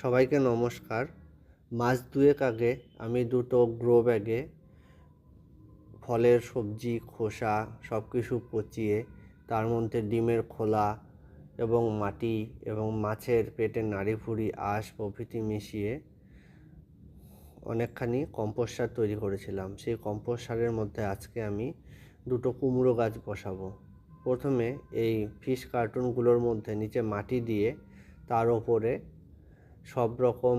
সবাইকে নমস্কার। মাস দুয়েক আগে আমি দুটো গ্রো ব্যাগে ফলের সবজি, খোসা সব কিছু পচিয়ে, তার মধ্যে ডিমের খোলা এবং মাটি এবং মাছের পেটের নাড়িভুড়ি আঁশ প্রভৃতি মিশিয়ে অনেকখানি কম্পোস্ট সার তৈরি করেছিলাম। সেই কম্পোস্ট সারের মধ্যে আজকে আমি দুটো কুমড়ো গাছ বসাবো। প্রথমে এই ফিশ কার্টুনগুলোর মধ্যে নিচে মাটি দিয়ে তার ওপরে সব রকম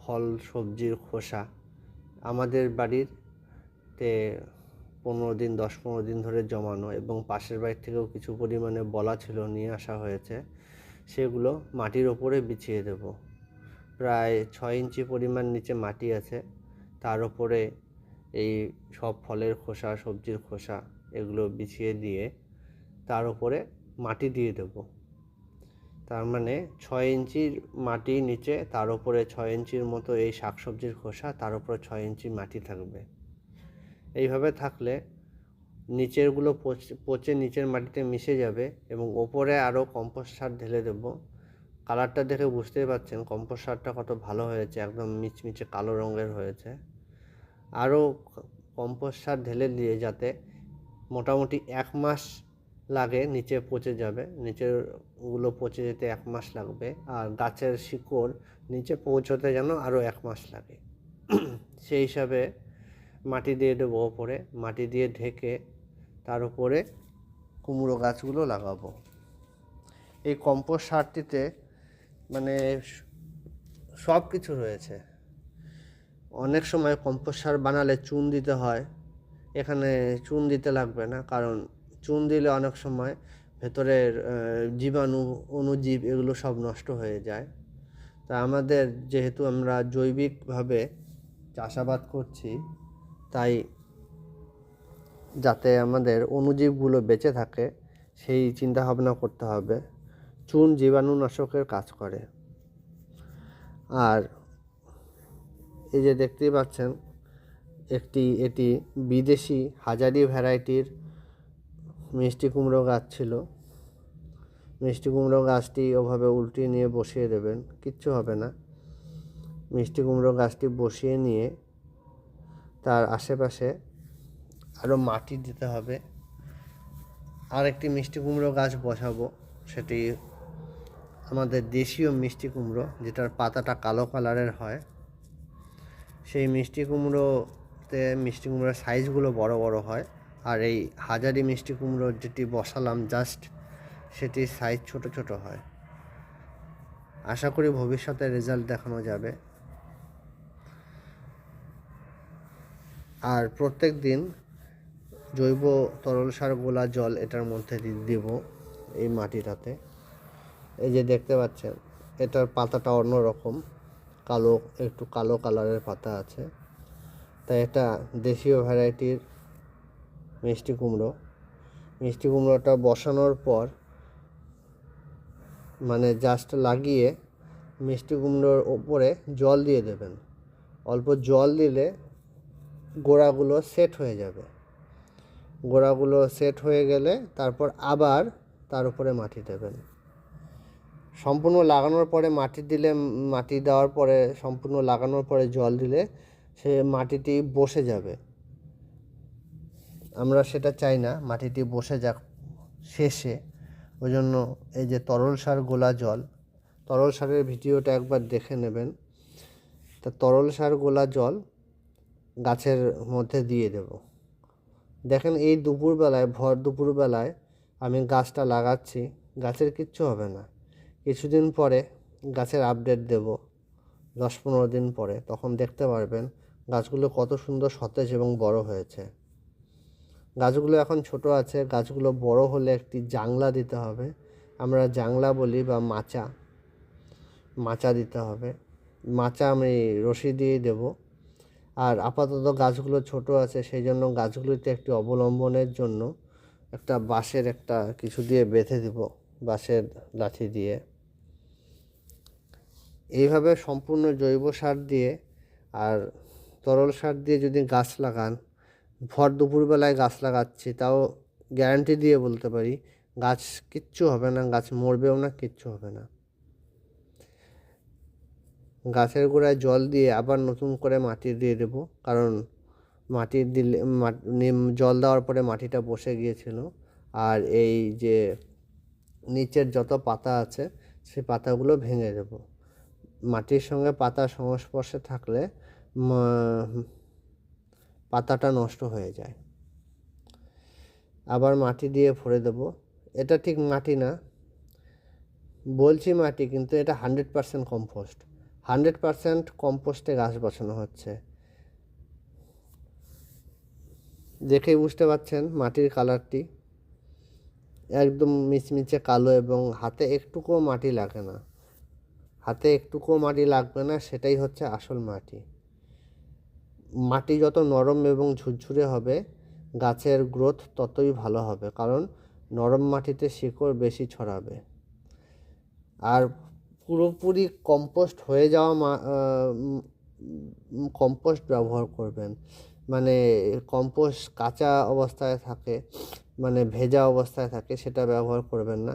ফল, সবজির খোসা আমাদের বাড়িতে পনেরো দিন, দশ পনেরো দিন ধরে জমানো এবং পাশের বাড়ির থেকেও কিছু পরিমাণে বলা ছিল নিয়ে আসা হয়েছে, সেগুলো মাটির ওপরে বিছিয়ে দেব। প্রায় ছয় ইঞ্চি পরিমাণ নিচে মাটি আছে, তার ওপরে এই সব ফলের খোসা, সবজির খোসা এগুলো বিছিয়ে দিয়ে তার ওপরে মাটি দিয়ে দেবো। তার মানে ছয় ইঞ্চির মাটি নিচে, তার উপরে ছয় ইঞ্চির মতো এই শাকসবজির খোসা, তার উপরে ছয় ইঞ্চি মাটি থাকবে। এইভাবে থাকলে নিচেরগুলো পচে পচে নিচের মাটিতে মিশে যাবে এবং ওপরে আরও কম্পোস্ট সার ঢেলে দেবো। কালারটা দেখে বুঝতেই পারছেন কম্পোস্ট সারটা কত ভালো হয়েছে, একদম মিচমিচে কালো রঙের হয়েছে। আরও কম্পোস্ট সার ঢেলে দিয়ে যাতে মোটামুটি এক মাস লাগে, নিচে পচে যাবে। নিচেরগুলো পচে যেতে এক মাস লাগবে। আর গাছের শিকড় নিচে পৌঁছতে যেন আরও এক মাস লাগে। সেই হিসাবে মাটি দিয়ে দেবো ওপরে। মাটি দিয়ে ঢেকে তার উপরে কুমড়ো গাছগুলো লাগাবো। এই কম্পোস্ট সারটিতে মানে সব কিছু রয়েছে। অনেক সময় কম্পোস্ট সার বানালে চুন দিতে হয়। এখানে চুন দিতে লাগবে না, কারণ চুন দিলে অনেক সময় ভেতরের জীবাণু, অণুজীব এগুলো সব নষ্ট হয়ে যায়। তা আমাদের যেহেতু আমরা জৈবিকভাবে চাষাবাদ করছি, তাই যাতে আমাদের অণুজীবগুলো বেঁচে থাকে, সেই চিন্তা ভাবনা করতে হবে। চুন জীবাণুনাশকের কাজ করে। আর এই যে দেখতেই পাচ্ছেন, একটি, এটি বিদেশি হাজারি ভ্যারাইটির মিষ্টি কুমড়ো গাছ ছিল। মিষ্টি কুমড়ো গাছটি ওভাবে উল্টিয়ে নিয়ে বসিয়ে দেবেন, কিচ্ছু হবে না। মিষ্টি কুমড়ো গাছটি বসিয়ে নিয়ে তার আশেপাশে আরও মাটি দিতে হবে। আর একটি মিষ্টি কুমড়ো গাছ বসাবো, সেটি আমাদের দেশীয় মিষ্টি কুমড়ো, যেটার পাতাটা কালো কালারের হয়। সেই মিষ্টি কুমড়োতে মিষ্টি কুমড়োর সাইজগুলো বড় বড় হয়। আর এই হাজারি মিষ্টি কুমড়ো যেটি বসালাম জাস্ট সেটির সাইজ ছোট ছোট হয়। আশা করি ভবিষ্যতে রেজাল্ট দেখানো যাবে। আর প্রত্যেক দিন জৈব তরল সার গোলা জল এটার মধ্যে দিব এই মাটিটাতে। এই যে দেখতে পাচ্ছেন, এটার পাতাটা অন্যরকম, কালো, একটু কালো কালারের পাতা আছে। তাই এটা দেশীয় ভ্যারাইটির মিষ্টি কুমড়ো। মিষ্টি কুমড়োটা বসানোর পর মানে জাস্ট লাগিয়ে মিষ্টি কুমড়োর ওপরে জল দিয়ে দেবেন। অল্প জল দিলে গোড়াগুলো সেট হয়ে যাবে। গোড়াগুলো সেট হয়ে গেলে তারপর আবার তার উপরে মাটি দেবেন। সম্পূর্ণ লাগানোর পরে মাটি দিলে, মাটি দেওয়ার পরে সম্পূর্ণ লাগানোর পরে জল দিলে সে মাটিটি বসে যাবে। আমরা সেটা চাই না মাটিটি বসে যাক শেষে। ওই জন্য এই যে তরল সার গোলা জল, তরল সারের ভিডিওটা একবার দেখে নেবেন। তা তরল সার গোলা জল গাছের মধ্যে দিয়ে দেব। দেখেন এই দুপুরবেলায়, ভর দুপুরবেলায় আমি গাছটা লাগাচ্ছি, গাছের কিচ্ছু হবে না। কিছুদিন পরে গাছের আপডেট দেব, দশ পনেরো দিন পরে। তখন দেখতে পারবেন গাছগুলো কত সুন্দর সতেজ এবং বড় হয়েছে। গাছগুলো এখন ছোট আছে, গাছগুলো বড় হলে একটি জাংলা দিতে হবে। আমরা জাংলা বলি বা মাচা মাচা দিতে হবে। মাচা আমি রশি দিয়ে দেব। আর আপাতত গাছগুলো ছোট আছে সেই জন্য গাছগুলিতে একটি অবলম্বনের জন্য একটা বাঁশের একটা কিছু দিয়ে বেঁধে দেব, বাঁশের লাঠি দিয়ে। এইভাবে সম্পূর্ণ জৈব সার দিয়ে আর তরল সার দিয়ে যদি গাছ লাগান ভর দুপুরবেলায় গাছ লাগাচ্ছি, তাও গ্যারান্টি দিয়ে বলতে পারি, গাছ কিচ্ছু হবে না, গাছ মরবেও না, কিচ্ছু হবে না। গাছের গোড়ায় জল দিয়ে আবার নতুন করে মাটি দিয়ে দেবো, কারণ মাটি দিলে জল দেওয়ার পরে মাটিটা বসে গিয়েছিল। আর এই যে নিচের যত পাতা আছে সেই পাতাগুলো ভেঙে দেব। মাটির সঙ্গে পাতা সংস্পর্শে থাকলে পাতাটা নষ্ট হয়ে যায়। আবার মাটি দিয়ে ভরে দেব। এটা ঠিক মাটি না। বলছি মাটি, কিন্তু এটা hundred percent compost. Hundred percent কম্পোস্টে গাছ বসানো হচ্ছে। দেখেই বুঝতে পারছেন মাটির কালারটি। একদম মিচমিচে কালো এবং হাতে একটুকুও মাটি লাগে না। হাতে একটুকুও মাটি লাগবে না, সেটাই হচ্ছে আসল মাটি। মাটি যত নরম এবং ঝুরঝুরে হবে, গাছের গ্রোথ ততই ভালো হবে, কারণ নরম মাটিতে শিকড় বেশি ছড়াবে। আর পুরোপুরি কম্পোস্ট হয়ে যাওয়া কম্পোস্ট ব্যবহার করবেন। মানে কম্পোস্ট কাঁচা অবস্থায় থাকে মানে ভেজা অবস্থায় থাকে, সেটা ব্যবহার করবেন না।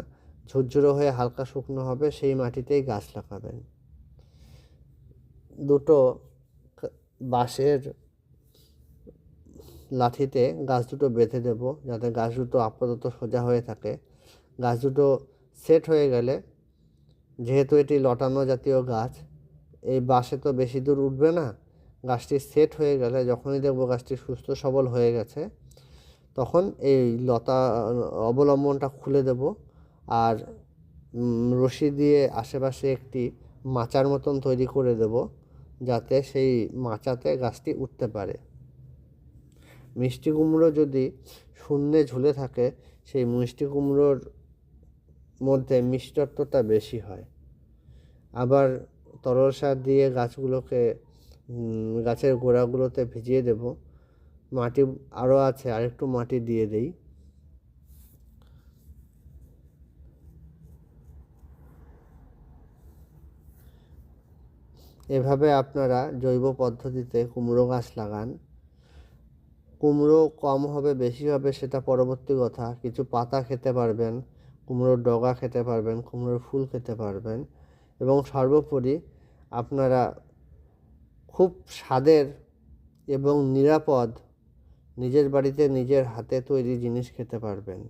ঝুরঝুরে হয়ে হালকা শুকনো হবে, সেই মাটিতেই গাছ লাগাবেন। দুটো বাঁশের লাঠিতে গাছ দুটো বেঁধে দেব যাতে গাছ দুটো আপাতত সোজা হয়ে থাকে। গাছ দুটো সেট হয়ে গেলে যেহেতু এটি লটানো জাতীয় গাছ, এই বাসে তো বেশি দূর উঠবে না। গাছটি সেট হয়ে গেলে যখনই দেখব গাছটি সুস্থ সবল হয়ে গেছে, তখন এই লতা অবলম্বনটা খুলে দেব আর রশি দিয়ে আশেপাশে একটি মাচার মতন তৈরি করে দেব। যাতে সেই মাচাতে গাছটি উঠতে পারে। মিষ্টি কুমড়ো যদি শূন্যে ঝুলে থাকে, সেই মিষ্টি কুমড়োর মধ্যে মিষ্টত্বটা বেশি হয়। আবার তরল সার দিয়ে গাছগুলোকে গাছের গোড়াগুলোতে ভিজিয়ে দেব। মাটি আরও আছে, আরেকটু মাটি দিয়ে দেই। এভাবে আপনারা জৈব পদ্ধতিতে কুমড়ো গাছ লাগান। কুমড়ো কম হবে, বেশি হবে সেটা পরবর্তী কথা। কিছু পাতা খেতে পারবেন, কুমড়োর ডগা খেতে পারবেন, কুমড়োর ফুল খেতে পারবেন এবং সর্বোপরি আপনারা খুব স্বাদের এবং নিরাপদ নিজের বাড়িতে নিজের হাতে তৈরি জিনিস খেতে পারবেন।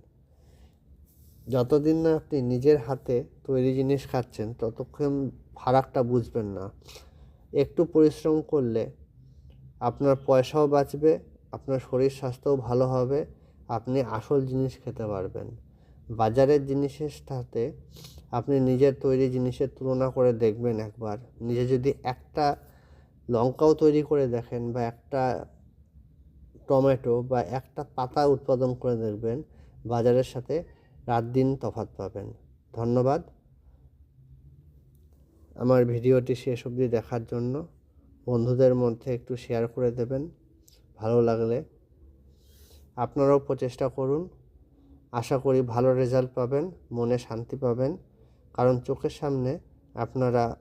যতদিন না আপনি নিজের হাতে তৈরি জিনিস খাচ্ছেন, ততক্ষণ ফারাকটা বুঝবেন না। একটু পরিশ্রম করলে আপনার পয়সাও বাঁচবে, আপনার শরীর স্বাস্থ্যও ভালো হবে, আপনি আসল জিনিস খেতে পারবেন। বাজারের জিনিসের সাথে আপনি নিজের তৈরি জিনিসের তুলনা করে দেখবেন একবার। নিজে যদি একটা লঙ্কাও তৈরি করে দেখেন বা একটা টমেটো বা একটা পাতা উৎপাদন করে দেখবেন, বাজারের সাথে রাত দিন তফাৎ পাবেন। ধন্যবাদ। আমার ভিডিওটি শেষ অবধি দেখার জন্য বন্ধুদের মধ্যে একটু শেয়ার করে দেবেন, ভালো লাগলে। আপনারাও প্রচেষ্টা করুন। আশা করি ভালো রেজাল্ট পাবেন, মনে শান্তি পাবেন। কারণ চোখের সামনে আপনারা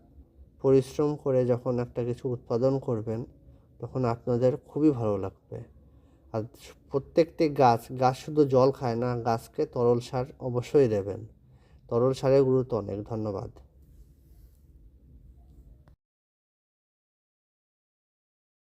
পরিশ্রম করে যখন একটা কিছু উৎপাদন করবেন, তখন আপনাদের খুবই ভালো লাগবে। আর প্রত্যেকটি গাছ গাছ শুধু জল খায় না, গাছকে তরল সার অবশ্যই দেবেন। তরল সারের গুরুত্ব অনেক, ধন্যবাদ।